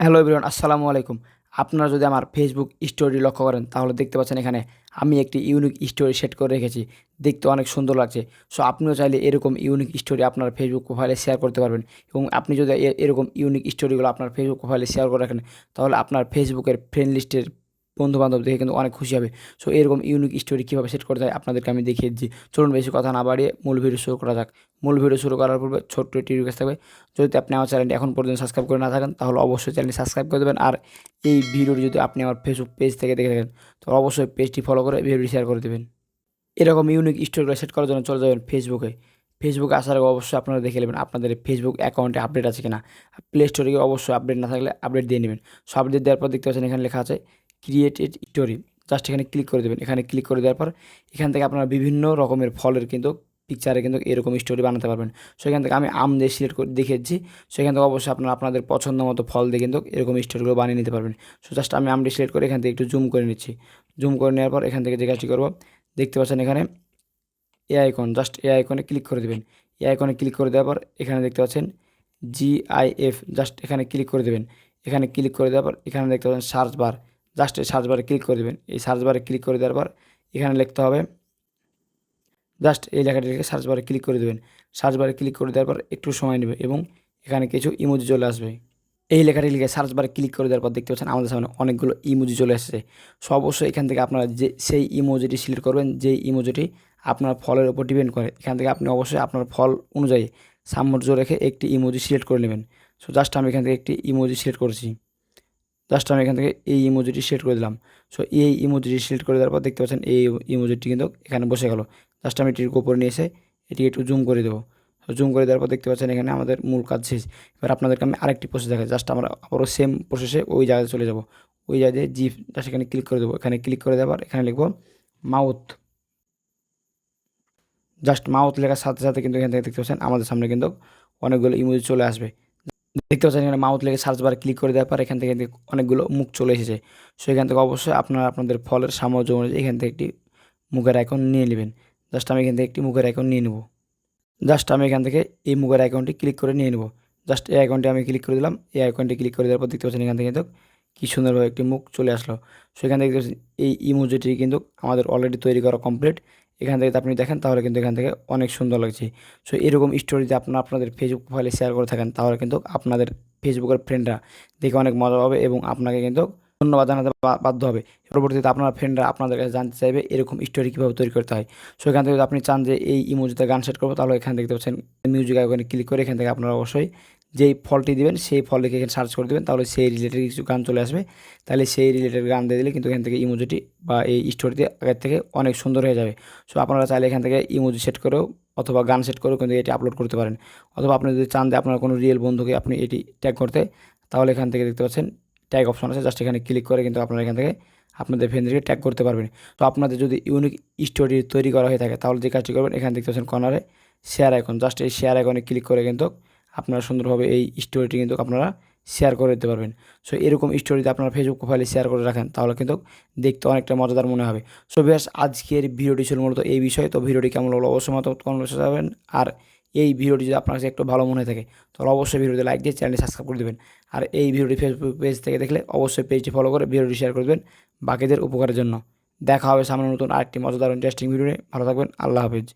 Hello everyone আসসালামু আলাইকুম। আপনারা যদি আমার ফেসবুক স্টোরি লক্ষ্য করেন, তাহলে দেখতে পাচ্ছেন এখানে আমি একটি ইউনিক স্টোরি সেট করে রেখেছি। দেখতে অনেক সুন্দর লাগছে। সো আপনিও চাইলে এরকম ইউনিক স্টোরি আপনার ফেসবুক প্রোফাইলে শেয়ার করতে পারবেন। এবং আপনি যদি এরকম ইউনিক স্টোরিগুলো আপনার ফেসবুক প্রোফাইলে শেয়ার করে রাখেন, তাহলে আপনার ফেসবুকের ফ্রেন্ড লিস্টের বন্ধু বান্ধব দেখে কিন্তু অনেক খুশি হবে। সো এরকম ইউনিক স্টোরি কীভাবে সেট করতে হয় আপনাদেরকে আমি দেখিয়ে দিচ্ছি। চলুন বেশি কথা না বাড়িয়ে মূল ভিডিও শুরু করা যাক। মূল ভিডিও শুরু করার পূর্বে ছোট্ট একটি রিকোয়েস্ট থাকবে। যদি আপনি আমার চ্যানেলটি এখন পর্যন্ত সাবস্ক্রাইব করে না থাকেন, তাহলে অবশ্যই চ্যানেলটি সাবস্ক্রাইব করে দেবেন। আর এই ভিডিওটি যদি আপনি আমার ফেসবুক পেজ থেকে দেখে থাকেন, তো অবশ্যই পেজটি ফলো করে ভিডিওটি শেয়ার করে দেবেন। এরকম ইউনিক স্টোরিগুলো সেট করার জন্য চলে যাবেন ফেসবুকে ফেসবুকে আসার আগে অবশ্যই আপনারা দেখে নেবেন আপনাদের ফেসবুক অ্যাকাউন্টে আপডেট আছে কিনা। প্লে স্টোরে অবশ্যই আপডেট না থাকলে আপডেট দিয়ে নেবেন। সো আপডেট দেওয়ার পর দেখতে পাচ্ছেন এখানে লেখা আছে ক্রিয়েটেড স্টোরি জাস্ট এখানে ক্লিক করে দেবেন। এখানে ক্লিক করে দেওয়ার পর এখান থেকে আপনারা বিভিন্ন রকমের ফলের কিন্তু পিকচারে কিন্তু এরকম স্টোরি বানাতে পারবেন। সেখান থেকে আমি আম দিয়ে সিলেক্ট করে দেখেছি সেখান থেকে অবশ্যই আপনারা আপনাদের পছন্দ মতো ফল দিয়ে কিন্তু এরকম স্টোরিগুলো বানিয়ে নিতে পারবেন। সো জাস্ট আমি আমটি সিলেক্ট করে এখান থেকে একটু জুম করে নিচ্ছি। জুম করে নেওয়ার পর এখান থেকে যে কাজটি করব, দেখতে পাচ্ছেন এখানে এ আইকন জাস্ট এ আইকনে ক্লিক করে দেবেন। এ আইকনে ক্লিক করে দেওয়ার পর এখানে দেখতে পাচ্ছেন জিআইএফ জাস্ট এখানে ক্লিক করে দেবেন। এখানে ক্লিক করে দেওয়ার পর এখানে দেখতে পাচ্ছেন সার্চ বার জাস্ট এই সার্চ বারে ক্লিক করে দেবেন। এই সার্চ বারে ক্লিক করে দেওয়ার পর এখানে লিখতে হবে জাস্ট এই লেখাটি লিখে সার্চ বারে ক্লিক করে দেবেন। সার্চ বারে ক্লিক করে দেওয়ার পর একটু সময় নেবে এবং এখানে কিছু ইমোজি চলে আসবে। এই লেখাটি লিখে সার্চ বারে ক্লিক করে দেওয়ার পর দেখতে পাচ্ছেন আমাদের সামনে অনেকগুলো ইমোজি চলে এসেছে। সো অবশ্যই এখান থেকে আপনারা যে, সেই ইমোজিটি সিলেক্ট করবেন, যেই ইমোজিটি আপনার ফলের উপর ডিপেন্ড করে, এখান থেকে আপনি অবশ্যই আপনার ফল অনুযায়ী সামর্থ্য রেখে একটি ইমোজি সিলেক্ট করে নেবেন। সো জাস্ট আমি এখান থেকে একটি ইমোজি সিলেক্ট করেছি। জাস্ট আমি এখান থেকে এই ইমোজিটি সিলেক্ট করে দিলাম। সো এই ইমোজিটি সিলেক্ট করে দেওয়ার পর দেখতে পাচ্ছেন এই ইমোজিটি কিন্তু এখানে বসে গেল। জাস্ট আমি এটির উপরে নিয়ে এসে এটি একটু জুম করে দেবো। জুম করে দেওয়ার পর দেখতে পাচ্ছেন এখানে আমাদের মূল কাজ শেষ। এবার আপনাদেরকে আমি আরেকটি প্রসেস দেখাই। জাস্ট আমরা আবারও সেম প্রসেসে ওই জায়গায় চলে যাব। ওই জায়গায় জিপ জাস্ট এখানে ক্লিক করে দেবো। এখানে ক্লিক করে দেওয়ার এখানে লিখব মাউথ জাস্ট মাউথ লেখার সাথে সাথে কিন্তু এখান থেকে দেখতে পাচ্ছেন আমাদের সামনে কিন্তু অনেকগুলো ইমোজি চলে আসবে। দেখতে পাচ্ছেন এখানে মাউথ লেগে সার্চ বারে ক্লিক করে দেওয়ার পর এখান থেকে অনেকগুলো মুখ চলে এসেছে। সো এখান থেকে অবশ্যই আপনারা আপনাদের ফলের সামর্থ্য অনুযায়ী এখান থেকে একটি মুখের আইকন নিয়ে নেবেন। জাস্ট আমি এখান থেকে একটি মুখের আইকন নিয়ে নেব। জাস্ট আমি এখান থেকে এই মুখের আইকনটি ক্লিক করে নিয়ে নেব। জাস্ট এই আইকনটি আমি ক্লিক করে দিলাম। এই আইকনটি ক্লিক করে দেওয়ার পর দেখতে পাচ্ছেন এখান থেকে কিন্তু কী সুন্দরভাবে একটি মুখ চলে আসলো। সো এখান থেকে এই ইমোজিটি কিন্তু আমাদের অলরেডি তৈরি করা কমপ্লিট এখান থেকে আপনি দেখেন, তাহলে কিন্তু এখান থেকে অনেক সুন্দর লাগছে। সো এরকম স্টোরি যদি আপনারা আপনাদের ফেসবুক প্রোফাইলে শেয়ার করে থাকেন, তাহলে কিন্তু আপনাদের ফেসবুকের ফ্রেন্ডরা দেখে অনেক মজা পাবে এবং আপনাকে কিন্তু ধন্যবাদ জানাতে বাধ্য হবে। পরবর্তীতে আপনার ফ্রেন্ডরা আপনাদের কাছে জানতে চাইবে এরকম স্টোরি কীভাবে তৈরি করতে হয়। সো এখান থেকে আপনি চান যে এই ইমোজিতে গান সেট করব, তাহলে এখানে দেখতে পাচ্ছেন মিউজিক আইকনে ক্লিক করে এখান থেকে আপনারা অবশ্যই যেই ফলটি দেবেন, সেই ফল লিখে এখানে সার্চ করে দেবেন, তাহলে সেই রিলেটেড কিছু গান চলে আসবে। তাহলে সেই রিলেটেড গান দিয়ে দিলে কিন্তু এখান থেকে ইমোজিটি বা এই স্টোরিটি আগের থেকে অনেক সুন্দর হয়ে যাবে। সো আপনারা চাইলে এখান থেকে ইমোজি সেট করেও অথবা গান সেট করেও কিন্তু এটি আপলোড করতে পারেন। অথবা আপনি যদি চান যে আপনার কোনো রিয়েল বন্ধুকে আপনি এটি ট্যাগ করতে, তাহলে এখান থেকে দেখতে পাচ্ছেন ট্যাগ অপশন আছে। জাস্ট এখানে ক্লিক করে কিন্তু আপনারা এখান থেকে আপনাদের ফ্রেন্ডদেরকে ট্যাগ করতে পারবেন। তো আপনাদের যদি ইউনিক স্টোরি তৈরি করা হয়ে থাকে, তাহলে যে কাজটি করবেন, এখানে দেখতে পাচ্ছেন কর্নারে শেয়ার আইকন জাস্ট এই শেয়ার আইকনে ক্লিক করে কিন্তু আপনারা সুন্দরভাবে এই স্টোরিটি কিন্তু আপনারা শেয়ার করে দিতে পারবেন। সো এরকম স্টোরিতে আপনারা ফেসবুক প্রোফাইলে শেয়ার করে রাখেন, তাহলে কিন্তু দেখতে অনেকটা মজাদার মনে হবে। সো বেশ আজকের ভিডিওটি ছিল মূলত এই বিষয়ে। তো, ভিডিওটি কেমন লাগল অবশ্যই মতো কমেন্ট যাবেন আর এই ভিডিওটি যদি আপনার কাছে একটু ভালো মনে থাকে, তাহলে অবশ্যই ভিডিওতে লাইক দিয়ে চ্যানেলটি সাবস্ক্রাইব করে দেবেন। আর এই ভিডিওটি ফেসবুক পেজ থেকে দেখলে অবশ্যই পেজটি ফলো করে ভিডিওটি শেয়ার করে দেবেন বাকিদের উপকারের জন্য। দেখা হবে সামনে নতুন আরেকটি মজাদার ইন্টারেস্টিং ভিডিও নিয়ে। ভালো থাকবেন, আল্লাহ হাফিজ।